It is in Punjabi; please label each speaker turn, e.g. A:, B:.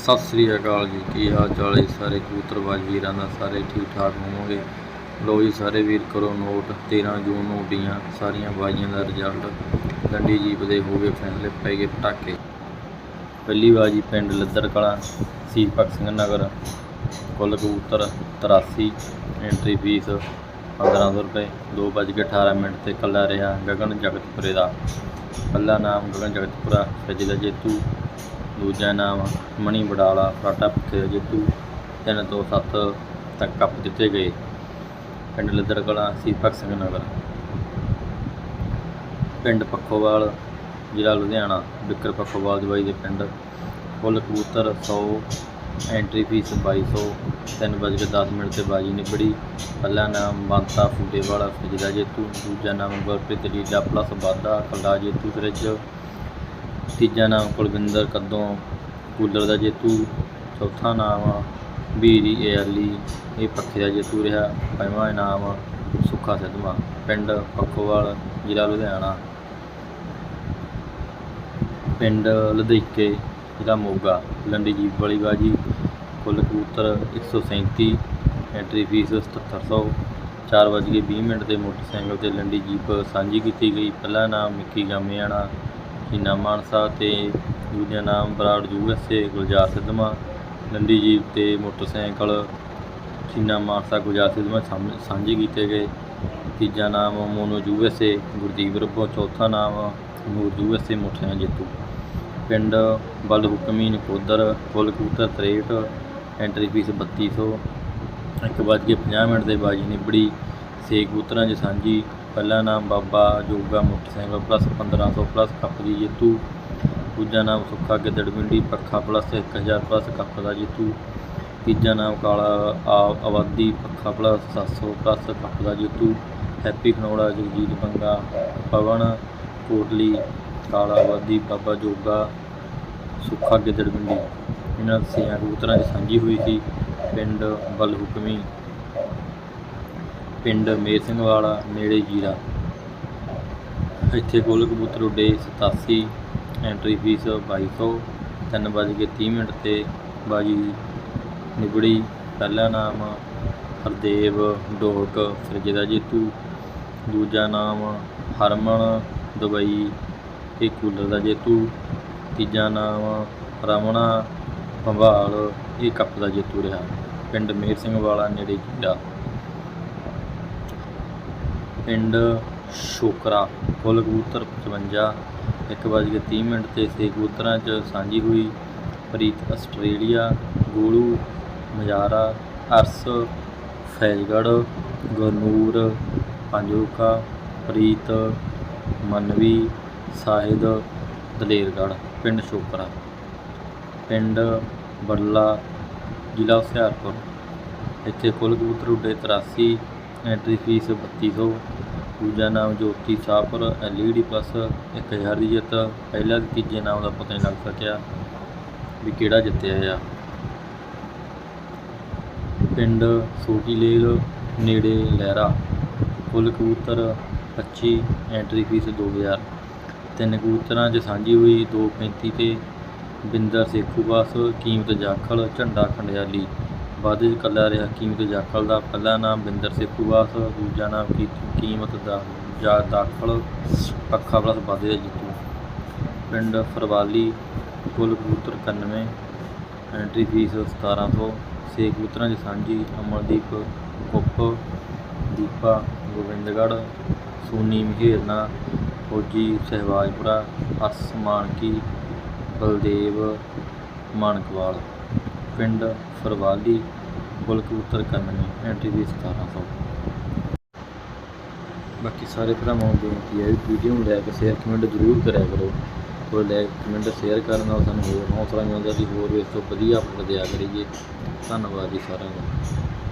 A: ਸਤਿ ਸ੍ਰੀ ਅਕਾਲ ਜੀ, ਕੀ ਹਾਲ ਚਾਲ ਹੈ ਸਾਰੇ ਕਬੂਤਰਬਾਜ਼ ਵੀਰਾਂ ਦਾ, ਸਾਰੇ ਠੀਕ ਠਾਕ ਹੋਵੋਗੇ? ਲੋ ਜੀ ਸਾਰੇ ਵੀਰ ਕਰੋ ਨੋਟ 13 ਜੂਨ ਨੂੰ ਉੱਡੀਆਂ ਸਾਰੀਆਂ ਬਾਜ਼ੀਆਂ ਦਾ ਰਿਜ਼ਲਟ ਲੰਡੀ ਜੀਪ ਦੇ ਹੋ ਗਏ ਫੈਸਲੇ ਪੈ ਗਏ ਪਟਾਕੇ। ਪਹਿਲੀ ਬਾਜੀ ਪਿੰਡ ਲੱਦਰ ਕਲਾਂ ਸੀ ਭਗਤ ਸਿੰਘ ਨਗਰ। ਕੁੱਲ ਕਬੂਤਰ 83 ਐਂਟਰੀ ਫੀਸ 1500 ਰੁਪਏ। 2:18 ਮਿੰਟ ਤੇ ਕੱਲਾ ਰਿਹਾ ਗਗਨ ਜਗਤਪੁਰੇ ਦਾ। ਪਹਿਲਾ ਨਾਮ ਗਗਨ ਜਗਤਪੁਰਾ ਫਰਿੱਜ ਦਾ ਜੇਤੂ। ਦੂਜਾ ਨਾਮ ਮਣੀ ਬਡਾਲਾ ਫਰਾਟਾ ਪੱਖੇ ਦਾ ਜੇਤੂ। ਤਿੰਨ ਤੋਂ ਸੱਤ ਤੱਕ ਕੱਪ ਦਿੱਤੇ ਗਏ। ਪਿੰਡ ਲੱਦਰ ਕਲਾਂ ਸੀ ਭਗਤ ਸਿੰਘ ਨਗਰ ਪਿੰਡ ਪੱਖੋਵਾਲ, ਜ਼ਿਲ੍ਹਾ ਲੁਧਿਆਣਾ, ਬਿਕਰ ਪੱਖੋਵਾਲ ਦਵਾਈ ਦੇ ਪਿੰਡ। ਕੁੱਲ ਕਬੂਤਰ 100 ਐਂਟਰੀ ਫੀਸ 2200 ਤਿੰਨ ਵੱਜ ਕੇ 10 ਮਿੰਟ ਤੇ ਬਾਜੀ ਨਿਬੜੀ। ਪਹਿਲਾ ਨਾਮ ਬੰਤਾ ਫੂਡੇ ਵਾਲਾ ਦਾ ਜੇਤੂ। ਦੂਜਾ ਨਾਮ ਗੁਰਪ੍ਰੀਤ ਲੀਲਾ ਪਲੱਸ ਵਾਧਾ ਕੱਲਾ ਜੇਤੂ ਫਰਿੱਜ। ਤੀਜਾ ਨਾਮ ਕੁਲਵਿੰਦਰ ਕੱਦੋਂ, ਕੂਲਰ ਦਾ ਜੇਤੂ, ਚੌਥਾ ਨਾਮ ਬੀਰੀ ਏਅਰਲੀ ਇਹ ਪੱਖੇ ਦਾ ਜੇਤੂ ਰਿਹਾ, ਪੰਜਵਾਂ ਇਨਾਮ ਸੁੱਖਾ ਸਿੱਧਵਾਂ ਪਿੰਡ ਪੱਖੋਵਾਲ, ਜ਼ਿਲ੍ਹਾ ਲੁਧਿਆਣਾ। ਪਿੰਡ ਲੁਧਿੱਕੇ, ਜ਼ਿਲ੍ਹਾ ਮੋਗਾ, ਲੰਡੀ ਜੀਪ ਵਾਲੀ ਬਾਜੀ ਕੁੱਲ ਕਬੂਤਰ 137 ਐਂਟਰੀ ਫੀਸ 7700 ਚਾਰ ਵੱਜ ਕੇ ਵੀਹ ਮਿੰਟ ਤੇ ਮੋਟਰਸਾਈਕਲ ਤੇ ਲੰਡੀ ਜੀਪ ਸਾਂਝੀ ਕੀਤੀ ਗਈ, ਪਹਿਲਾ ਨਾਮ ਮਿੱਕੀ ਗਾਮਿਆਣਾ ਹੀਨਾ ਮਾਨਸਾ ਤੇ ਦੂਜਾ ਨਾਮ ਬਰਾੜ ਯੂਐਸਏ ਗੁਲਜ਼ਾਰ ਸਿੱਧਮਾ ਲੰਡੀ ਜੀਪ ਤੇ ਮੋਟਰਸਾਈਕਲ ਚੀਨਾ ਮਾਨਸਾ ਗੁਲਜ਼ਾਰ ਸਿੱਧਮਾ ਸਾਂਝ- ਸਾਂਝੇ ਕੀਤੇ ਗਏ। ਤੀਜਾ ਨਾਮ ਮੋਨੋ ਯੂਐਸਏ ਗੁਰਦੀਪ ਰੱਬੋ ਚੌਥਾ ਨਾਮ ਨੂਰ ਯੂਐਸਏ ਮੋਟਰਸਾਈਕਲ ਜੇਤੂ। ਪਿੰਡ ਬਲ ਹੁਕਮੀ ਨਕੋਦਰ ਕੁੱਲ ਕਬੂਤਰ 63 ਐਂਟਰੀ ਫੀਸ 3200 ਇੱਕ ਵੱਜ ਕੇ 50 ਮਿੰਟ ਦੇ ਬਾਜੀ ਨਿਬੜੀ। ਛੇ ਕਬੂਤਰਾਂ 'ਚ ਸਾਂਝੀ ਪਹਿਲਾ ਨਾਮ Baba Joga motorcycle plus 1500 plus cup ਦੀ ਜੇਤੂ, ਦੂਜਾ ਨਾਮ ਸੁੱਖਾ ਗਿੱਦੜਵਿੰਡੀ ਪੱਖਾ ਪਲੱਸ 1000 ਪਲੱਸ ਕੱਪ ਦਾ ਜੇਤੂ, ਤੀਜਾ ਨਾਮ ਕਾਲਾ ਆ- ਆਬਾਦੀ, ਪੱਖਾ ਪਲੱਸ 700 ਪਲੱਸ ਕੱਪ ਦਾ ਜੇਤੂ, ਹੈਪੀ ਖਨੌੜਾ, ਜਗਜੀਤ ਬੰਗਾ ਪਵਨ ਕੋਟਲੀ, ਕਾਲਾ ਆਬਾਦੀ, ਬਾਬਾ ਜੋਗਾ ਸੁੱਖਾ ਗਿੱਦੜਵਿੰਡੀ ਇਹਨਾਂ ਛੇਆਂ ਕਬੂਤਰਾਂ 'ਚ ਸਾਂਝੀ ਹੋਈ ਸੀ ਪਿੰਡ ਬਲਹੁਕਮੀ। ਪਿੰਡ ਮੇਰ ਸਿੰਘ ਵਾਲਾ ਨੇੜੇ ਜੀਰਾ। ਇੱਥੇ ਕੁੱਲ ਕਬੂਤਰ ਉੱਡੇ 87 ਐਂਟਰੀ ਫੀਸ 2200 ਤਿੰਨ ਵੱਜ ਕੇ 30 ਮਿੰਟ ਤੇ ਬਾਜੀ ਨਿਬੜੀ। ਪਹਿਲਾ ਨਾਮ ਹਰਦੇਵ ਡੋਕ ਫਰਿੱਜ ਦਾ ਜੇਤੂ। ਦੂਜਾ ਨਾਮ ਹਰਮਨ ਦੁਬਈ, ਇਹ ਕੂਲਰ ਦਾ ਜੇਤੂ। ਤੀਜਾ ਨਾਮ ਰਮਣਾ ਭੰਬਾਲ, ਇਹ ਕੱਪ ਦਾ ਜੇਤੂ ਰਿਹਾ। ਪਿੰਡ ਮੇਰ ਸਿੰਘ ਵਾਲਾ ਨੇੜੇ ਜੀਰਾ। ਪਿੰਡ ਸ਼ੋਕਰਾ, ਕੁੱਲ ਕਬੂਤਰ 55 ਇੱਕ ਵੱਜ ਕੇ 30 ਮਿੰਟ ਤੇ ਛੇ ਕਬੂਤਰਾਂ 'ਚ ਸਾਂਝੀ ਹੋਈ ਪ੍ਰੀਤ ਆਸਟ੍ਰੇਲੀਆ, ਗੋਲੂ, ਮਜਾਰਾ, ਅਰਸ ਫੈਜ਼ਗੜ੍ਹ ਗਨੂਰ ਪੰਜੋਕਾ, ਪ੍ਰੀਤ, ਮਨਵੀ, ਸਾਹਿਦ, ਦਲੇਰਗੜ੍ਹ, ਪਿੰਡ ਸ਼ੋਕਰਾ। ਪਿੰਡ ਬੱਲਾ, ਜ਼ਿਲ੍ਹਾ ਹੁਸ਼ਿਆਰਪੁਰ। ਇੱਥੇ ਕੁੱਲ ਕਬੂਤਰ ਉੱਡੇ 83 ਐਂਟਰੀ ਫੀਸ 3200 ਦੂਜਾ ਨਾਮ ਜੋਤੀ ਸ਼ਾਹਪੁਰ ਐਲਈਡੀ ਪਲੱਸ 1000 ਦੀ ਜਿੱਤ। ਪਹਿਲਾ ਤੇ ਤੀਜੇ ਨਾਮ ਦਾ ਪਤਾ ਨਹੀਂ ਲੱਗ ਸਕਿਆ ਵੀ ਕਿਹੜਾ ਜਿੱਤਿਆ ਆ। ਪਿੰਡ ਛੋਟੀ ਲੇਲ ਨੇੜੇ ਲਹਿਰਾ। ਕੁੱਲ ਕਬੂਤਰ 25 ਐਂਟਰੀ ਫੀਸ 2000 ਤਿੰਨ ਕਬੂਤਰਾਂ 'ਚ ਸਾਂਝੀ ਹੋਈ 235 ਤੇ ਬਿੰਦਰ ਸੇਖੂ ਸੇਖੂਵਾਸ ਕੀਮਤ ਜਾਖਲ, ਝੰਡਾ ਖੰਡਿਆਲੀ। ਬਾਅਦ ਵਿੱਚ ਕੱਲਾ ਰਿਹਾ। ਕੀਮਤ ਜਾਖਲ ਦਾ ਪਹਿਲਾ ਨਾਮ ਬਿੰਦਰ ਸੇਖੂਵਾਸ ਦੂਜਾ ਨਾਮ ਕੀ- ਕੀਮਤ ਦਾ ਜਾ ਦਾਖਲ ਪੱਖਾ ਪਲਸ ਵਾਧੇ ਦਾ ਜੀਤੂ। ਪਿੰਡ ਫਰਵਾਲੀ ਕੁੱਲ ਕਬੂਤਰ 91 ਐਂਟਰੀ ਫੀਸ 1700 ਛੇ ਕਬੂਤਰਾਂ 'ਚ ਸਾਂਝੀ ਅਮਰਦੀਪ ਕੁੱਪ, ਦੀਪਾ ਗੋਬਿੰਦਗੜ੍ਹ, ਸੋਨੀ ਮਹੇਰਨਾ, ਫੌਜੀ ਸਹਿਵਾਜਪੁਰਾ ਅਰਸ ਮਾਨਕੀ, ਬਲਦੇਵ ਮਾਨਕਵਾਲ। ਪਿੰਡ ਫਰਵਾਲੀ ਕੁੱਲ ਕਬੂਤਰ 91 ਐਂਟਰੀ ਫੀਸ 1700 ਬਾਕੀ ਸਾਰੇ ਭਰਾਵਾਂ ਨੂੰ ਬੇਨਤੀ ਹੈ ਵੀ ਵੀਡੀਓ ਨੂੰ ਲਾਈਕ ਸ਼ੇਅਰ ਕਮੈਂਟ ਜ਼ਰੂਰ ਕਰਿਆ ਕਰੋ। ਉਹ ਲਾਈਕ ਕਮੈਂਟ ਸ਼ੇਅਰ ਕਰਨ ਨਾਲ ਸਾਨੂੰ ਹੋਰ ਹੌਸਲਾ ਮਿਲਦਾ ਸੀ ਹੋਰ ਇਸ ਤੋਂ ਵਧੀਆ ਅਪਡੇਟ ਦਿਆ ਕਰੀਏ। ਧੰਨਵਾਦ ਜੀ ਸਾਰਿਆਂ ਦਾ।